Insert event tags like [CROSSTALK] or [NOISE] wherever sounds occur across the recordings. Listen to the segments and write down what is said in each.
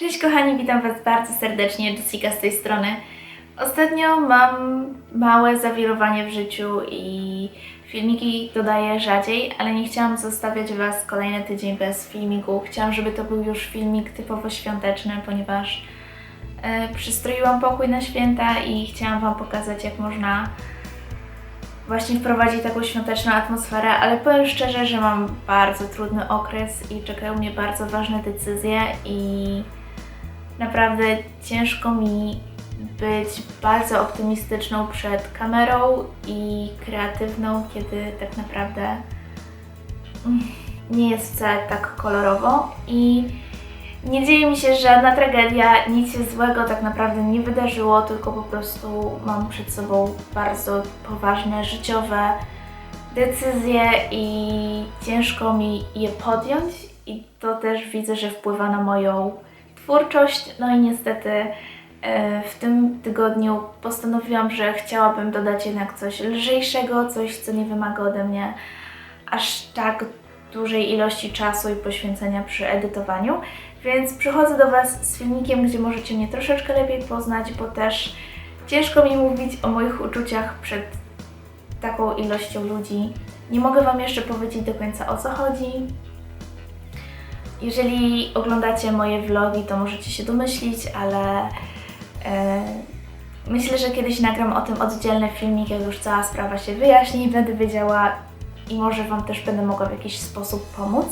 Cześć kochani, witam Was bardzo serdecznie, Jessica z tej strony. Ostatnio mam małe zawirowanie w życiu i filmiki dodaję rzadziej, ale nie chciałam zostawiać Was kolejny tydzień bez filmiku. Chciałam, żeby to był już filmik typowo świąteczny, ponieważ e, przystroiłam pokój na święta i chciałam Wam pokazać, jak można właśnie wprowadzić taką świąteczną atmosferę, ale powiem szczerze, że mam bardzo trudny okres i czekają mnie bardzo ważne decyzje i naprawdę ciężko mi być bardzo optymistyczną przed kamerą i kreatywną, kiedy tak naprawdę mm, nie jest wcale tak kolorowo. I nie dzieje mi się żadna tragedia, nic się złego tak naprawdę nie wydarzyło, tylko po prostu mam przed sobą bardzo poważne życiowe decyzje i ciężko mi je podjąć. I to też widzę, że wpływa na moją twórczość. No i niestety e, w tym tygodniu postanowiłam, że chciałabym dodać jednak coś lżejszego, coś co nie wymaga ode mnie aż tak dużej ilości czasu i poświęcenia przy edytowaniu. Więc przychodzę do Was z filmikiem, gdzie możecie mnie troszeczkę lepiej poznać, bo też ciężko mi mówić o moich uczuciach przed taką ilością ludzi. Nie mogę Wam jeszcze powiedzieć do końca o co chodzi. Jeżeli oglądacie moje vlogi, to możecie się domyślić, ale e, myślę, że kiedyś nagram o tym oddzielny filmik, jak już cała sprawa się wyjaśni i będę wiedziała i może Wam też będę mogła w jakiś sposób pomóc.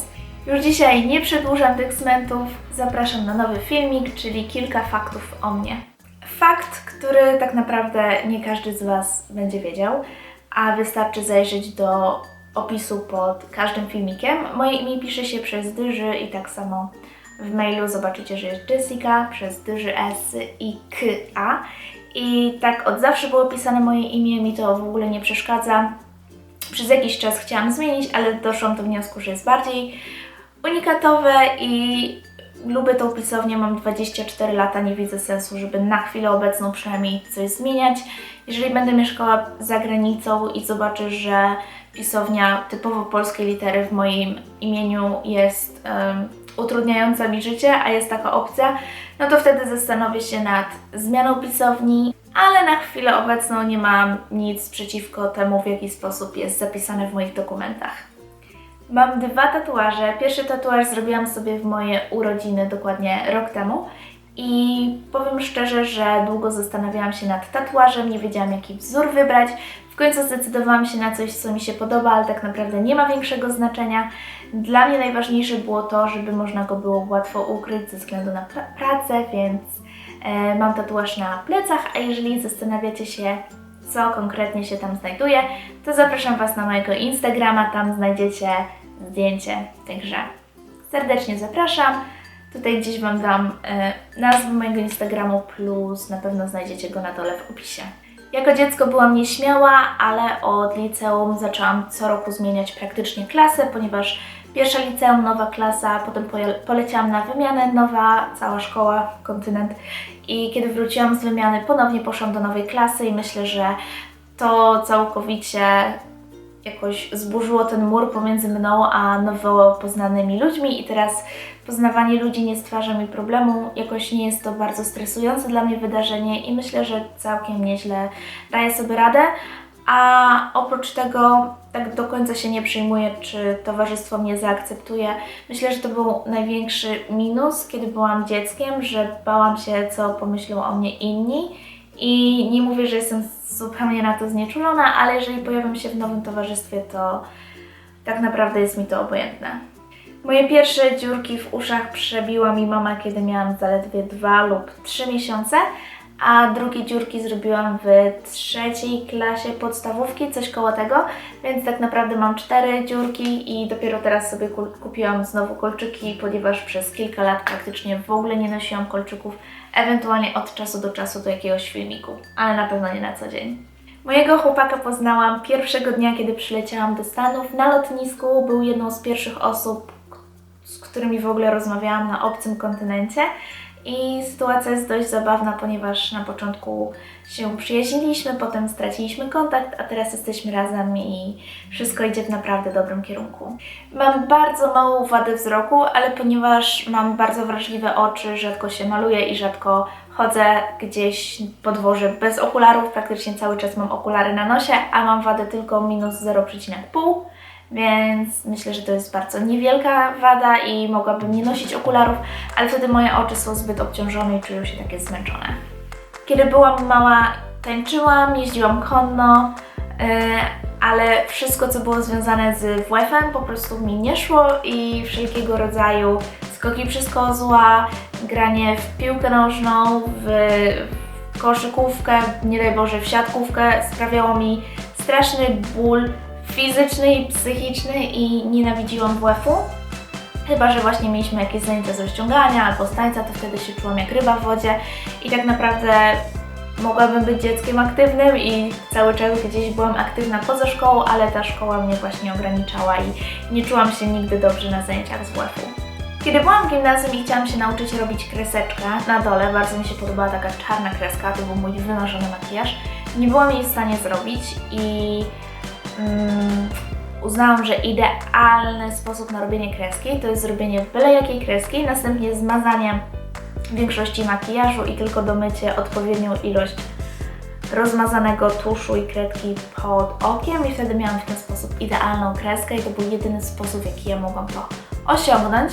Już dzisiaj nie przedłużam tych smentów, zapraszam na nowy filmik, czyli kilka faktów o mnie. Fakt, który tak naprawdę nie każdy z Was będzie wiedział, a wystarczy zajrzeć do opisu pod każdym filmikiem. Moje imię pisze się przez dyży i tak samo w mailu zobaczycie, że jest Jessica przez dyży S i K A. I tak od zawsze było pisane moje imię, mi to w ogóle nie przeszkadza. Przez jakiś czas chciałam zmienić, ale doszłam do wniosku, że jest bardziej unikatowe i lubię tą pisownię, mam 24 lata, nie widzę sensu, żeby na chwilę obecną przynajmniej coś zmieniać. Jeżeli będę mieszkała za granicą i zobaczę, że pisownia typowo polskiej litery w moim imieniu jest em, utrudniająca mi życie, a jest taka opcja, no to wtedy zastanowię się nad zmianą pisowni, ale na chwilę obecną nie mam nic przeciwko temu, w jaki sposób jest zapisane w moich dokumentach. Mam dwa tatuaże. Pierwszy tatuaż zrobiłam sobie w moje urodziny dokładnie rok temu i powiem szczerze, że długo zastanawiałam się nad tatuażem, nie wiedziałam jaki wzór wybrać. Końcu zdecydowałam się na coś, co mi się podoba, ale tak naprawdę nie ma większego znaczenia. Dla mnie najważniejsze było to, żeby można go było łatwo ukryć ze względu na pra- pracę, więc e, mam tatuaż na plecach, a jeżeli zastanawiacie się, co konkretnie się tam znajduje, to zapraszam Was na mojego Instagrama, tam znajdziecie zdjęcie grze. Serdecznie zapraszam. Tutaj gdzieś Wam dam e, nazwę mojego Instagramu, plus na pewno znajdziecie go na dole w opisie. Jako dziecko byłam nieśmiała, ale od liceum zaczęłam co roku zmieniać praktycznie klasę, ponieważ pierwsza liceum, nowa klasa, potem poleciałam na wymianę, nowa cała szkoła, kontynent. I kiedy wróciłam z wymiany, ponownie poszłam do nowej klasy i myślę, że to całkowicie jakoś zburzyło ten mur pomiędzy mną a nowo poznanymi ludźmi. I teraz poznawanie ludzi nie stwarza mi problemu, jakoś nie jest to bardzo stresujące dla mnie wydarzenie i myślę, że całkiem nieźle daję sobie radę, a oprócz tego tak do końca się nie przejmuję, czy towarzystwo mnie zaakceptuje. Myślę, że to był największy minus, kiedy byłam dzieckiem, że bałam się, co pomyślą o mnie inni i nie mówię, że jestem zupełnie na to znieczulona, ale jeżeli pojawiam się w nowym towarzystwie, to tak naprawdę jest mi to obojętne. Moje pierwsze dziurki w uszach przebiła mi mama, kiedy miałam zaledwie 2 lub 3 miesiące, a drugie dziurki zrobiłam w trzeciej klasie podstawówki, coś koło tego, więc tak naprawdę mam cztery dziurki i dopiero teraz sobie kupiłam znowu kolczyki, ponieważ przez kilka lat praktycznie w ogóle nie nosiłam kolczyków, ewentualnie od czasu do czasu do jakiegoś filmiku, ale na pewno nie na co dzień. Mojego chłopaka poznałam pierwszego dnia, kiedy przyleciałam do Stanów. Na lotnisku był jedną z pierwszych osób, z którymi w ogóle rozmawiałam na obcym kontynencie. I sytuacja jest dość zabawna, ponieważ na początku się przyjaźniliśmy, potem straciliśmy kontakt, a teraz jesteśmy razem i wszystko idzie w naprawdę dobrym kierunku. Mam bardzo małą wadę wzroku, ale ponieważ mam bardzo wrażliwe oczy, rzadko się maluję i rzadko chodzę gdzieś po dworze bez okularów, praktycznie cały czas mam okulary na nosie, a mam wadę tylko minus 0,5 więc myślę, że to jest bardzo niewielka wada i mogłabym nie nosić okularów, ale wtedy moje oczy są zbyt obciążone i czują się takie zmęczone. Kiedy byłam mała, tańczyłam, jeździłam konno, yy, ale wszystko, co było związane z WF-em, po prostu mi nie szło i wszelkiego rodzaju skoki przez kozła, granie w piłkę nożną, w, w koszykówkę, nie daj Boże, w siatkówkę sprawiało mi straszny ból fizyczny i psychiczny i nienawidziłam WF-u. Chyba, że właśnie mieliśmy jakieś zajęcia z rozciągania albo z tańca, to wtedy się czułam jak ryba w wodzie i tak naprawdę mogłabym być dzieckiem aktywnym i cały czas gdzieś byłam aktywna poza szkołą, ale ta szkoła mnie właśnie ograniczała i nie czułam się nigdy dobrze na zajęciach z WF-u. Kiedy byłam w gimnazjum i chciałam się nauczyć robić kreseczkę na dole, bardzo mi się podobała taka czarna kreska, to był mój wymarzony makijaż, nie byłam jej w stanie zrobić i mm, uznałam, że idealny sposób na robienie kreski to jest zrobienie byle jakiej kreski, następnie zmazanie większości makijażu i tylko domycie odpowiednią ilość rozmazanego tuszu i kredki pod okiem i wtedy miałam w ten sposób idealną kreskę i to był jedyny sposób, w jaki ja mogłam to osiągnąć.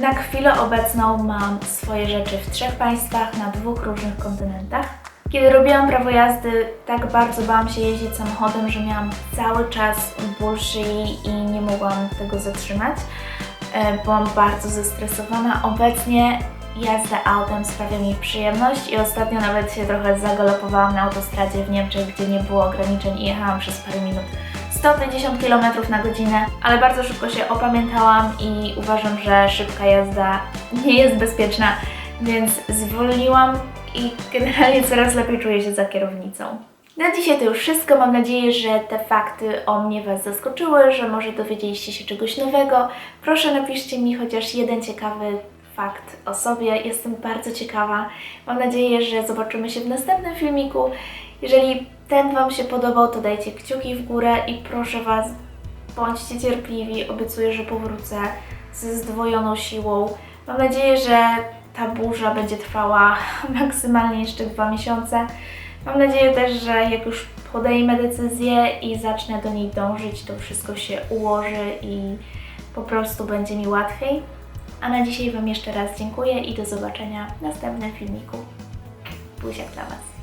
Na chwilę obecną mam swoje rzeczy w trzech państwach, na dwóch różnych kontynentach. Kiedy robiłam prawo jazdy, tak bardzo bałam się jeździć samochodem, że miałam cały czas ból szyi i nie mogłam tego zatrzymać. E, Byłam bardzo zestresowana. Obecnie jazda autem sprawia mi przyjemność i ostatnio nawet się trochę zagalopowałam na autostradzie w Niemczech, gdzie nie było ograniczeń i jechałam przez parę minut 150 km na godzinę, ale bardzo szybko się opamiętałam i uważam, że szybka jazda nie jest bezpieczna, więc zwolniłam i generalnie coraz lepiej czuję się za kierownicą. Na dzisiaj to już wszystko. Mam nadzieję, że te fakty o mnie Was zaskoczyły, że może dowiedzieliście się czegoś nowego. Proszę napiszcie mi chociaż jeden ciekawy fakt o sobie. Jestem bardzo ciekawa. Mam nadzieję, że zobaczymy się w następnym filmiku. Jeżeli ten Wam się podobał, to dajcie kciuki w górę i proszę Was, bądźcie cierpliwi. Obiecuję, że powrócę ze zdwojoną siłą. Mam nadzieję, że ta burza będzie trwała [LAUGHS] maksymalnie jeszcze dwa miesiące. Mam nadzieję też, że jak już podejmę decyzję i zacznę do niej dążyć, to wszystko się ułoży i po prostu będzie mi łatwiej. A na dzisiaj Wam jeszcze raz dziękuję i do zobaczenia w następnym filmiku. Buziak dla Was.